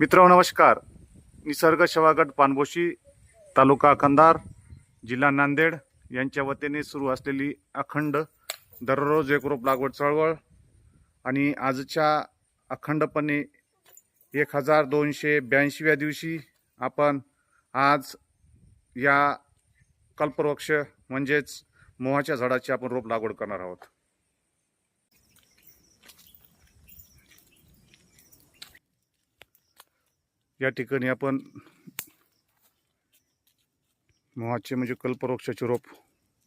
मित्र नमस्कार. निसर्ग सेवागट पानबोशी तालुका कंधार जिल्हा नांदेड यांच्या वतीने सुरू असलेली अखंड दररोज एक रोप लागवड चळवळ आणि आजच्या अखंडपणे एक हजार दोनशे ब्याऐंशीव्या दिवशी आपण आज या कल्पवृक्ष म्हणजेच मोहाच्या झाडाची आपण रोप लागवड करणार आहोत. या ठिकाणी आपण मोहाचे म्हणजे कल्पवृक्षाचे रोप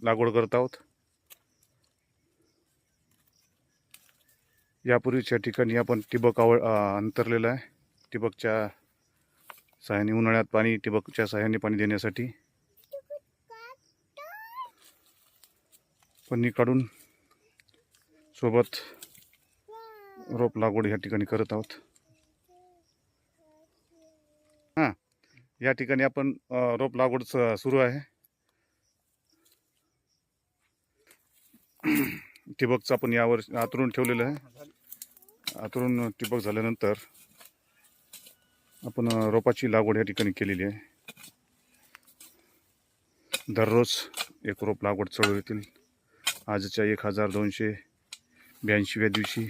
लागवड करत आहोत. यापूर्वीच या ठिकाणी आपण ठिबक आवड अंतरलेलं आहे. ठिबकच्या सहाय्याने उन्हाळ्यात पाणी ठिबकच्या सहाय्याने पाणी देण्यासाठी. पन्नी काढून सोबत रोप लागवड या ठिकाणी करत आहोत. या ठिकाणी आपण रोप लागवड सुरू आहे. ठिबकचं आपण यावर आतरून ठेवलेलं आहे. आतरून ठिबक झाल्यानंतर आपण रोपाची लागवड या ठिकाणी केलेली आहे. दररोज एक रोप लागवड चढू येतील. आजच्या एक हजार दोनशे ब्याऐंशीव्या दिवशी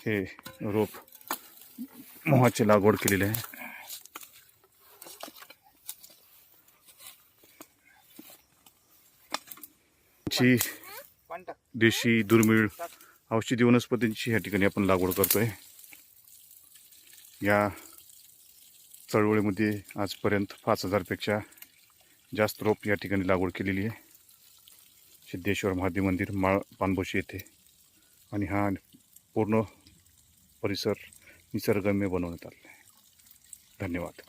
हे रोप मोहाची लागवड केलेली आहे. ची देशी दुर्मिळ औषधी वनस्पतींची या ठिकाणी आपण लागवड करतोय. या चळवळीमध्ये आजपर्यंत पाच हजारपेक्षा जास्त रोप या ठिकाणी लागवड केलेली आहे. सिद्धेश्वर महादेव मंदिर माळ पानबोशी येथे. आणि हा पूर्ण परिसर निसर्गम्य बनवण्यात आलेला आहे. धन्यवाद.